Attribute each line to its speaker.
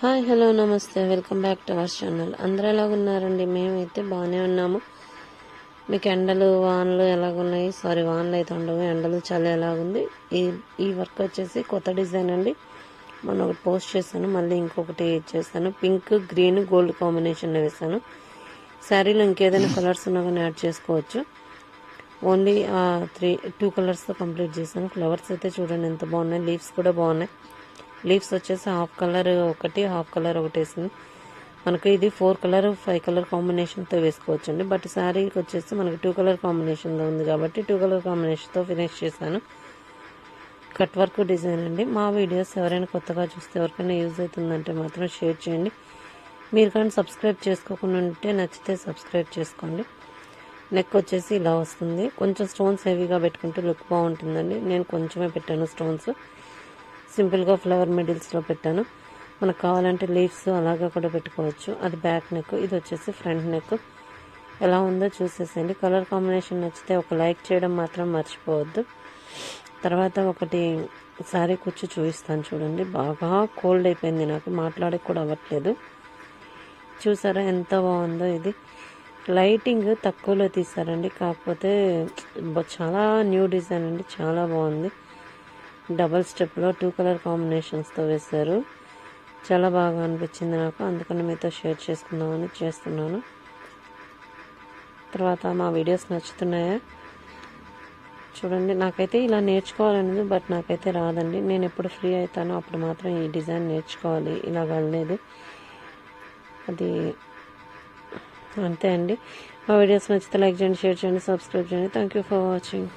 Speaker 1: Hi hello నమస్తే. Welcome back to our channel. అందరూ ఎలాగున్నారండి మేమైతే బాగానే ఉన్నాము. మీకు ఎండలు వానలు ఎలాగున్నాయి? సారీ వానలు అయితే ఉండవు. ఎండలు చాలా ఎలాగుంది. ఈ ఈ వర్క్ వచ్చేసి కొత్త డిజైన్ అండి. మొన్న ఒకటి పోస్ట్ చేశాను. మళ్ళీ ఇంకొకటి చేశాను. పింక్ గ్రీన్ గోల్డ్ కాంబినేషన్లో వేశాను. శారీలో ఇంకేదైనా కలర్స్ ఉన్నా కానీ యాడ్ చేసుకోవచ్చు. ఓన్లీ త్రీ టూ కలర్స్తో కంప్లీట్ చేశాను. ఫ్లవర్స్ అయితే చూడండి ఎంత బాగున్నాయి. లీవ్స్ కూడా బాగున్నాయి. లీవ్స్ వచ్చేసి హాఫ్ కలర్ ఒకటి హాఫ్ కలర్ ఒకటి వేసింది మనకు ఇది ఫోర్ కలర్ ఫైవ్ కలర్ కాంబినేషన్తో వేసుకోవచ్చు అండి బట్ శారీకి వచ్చేసి మనకి టూ కలర్ కాంబినేషన్లో ఉంది కాబట్టి టూ కలర్ కాంబినేషన్తో ఫినిష్ చేశాను. కట్ వర్క్ డిజైన్ అండి. మా వీడియోస్ ఎవరైనా కొత్తగా చూస్తే ఎవరికైనా యూజ్ అవుతుందంటే మాత్రం షేర్ చేయండి. మీరు కానీ సబ్స్క్రైబ్ చేసుకోకుండా ఉంటే నచ్చితే సబ్స్క్రైబ్ చేసుకోండి. నెక్ వచ్చేసి ఇలా వస్తుంది. కొంచెం స్టోన్స్ హెవీగా పెట్టుకుంటే లుక్ బాగుంటుందండి. నేను కొంచెమే పెట్టాను స్టోన్స్. సింపుల్గా ఫ్లవర్ మిడిల్స్లో పెట్టాను. మనకు కావాలంటే లీవ్స్ అలాగా కూడా పెట్టుకోవచ్చు. అది బ్యాక్ నెక్ ఇది వచ్చేసి ఫ్రంట్ నెక్. ఎలా ఉందో చూసేసేయండి. కలర్ కాంబినేషన్ నచ్చితే ఒక లైక్ చేయడం మాత్రం మర్చిపోవద్దు. తర్వాత ఒకటి సారీ కూర్చు చూపిస్తాను చూడండి. బాగా కోల్డ్ అయిపోయింది నాకు. మాట్లాడక కూడా అవ్వట్లేదు. చూసారా ఎంత బాగుందో ఇది. లైటింగ్ తక్కువలో తీసారండి. కాకపోతే చాలా న్యూ డిజైన్ అండి. చాలా బాగుంది. డబల్ స్టెప్లో టూ కలర్ కాంబినేషన్స్తో వేశారు. చాలా బాగా అనిపించింది నాకు. అందుకని మీతో షేర్ చేసుకుందామని చేస్తున్నాను. తర్వాత మా వీడియోస్ నచ్చుతున్నాయా? చూడండి నాకైతే ఇలా నేర్చుకోవాలనేది బట్ నాకైతే రాదండి. నేను ఎప్పుడు ఫ్రీ అవుతానో అప్పుడు మాత్రం ఈ డిజైన్ నేర్చుకోవాలి. ఇలా వెళ్ళలేదు. అది అంతే అండి. మా వీడియోస్ నచ్చితే లైక్ చేయండి షేర్ చేయండి సబ్స్క్రైబ్ చేయండి. Thank you for watching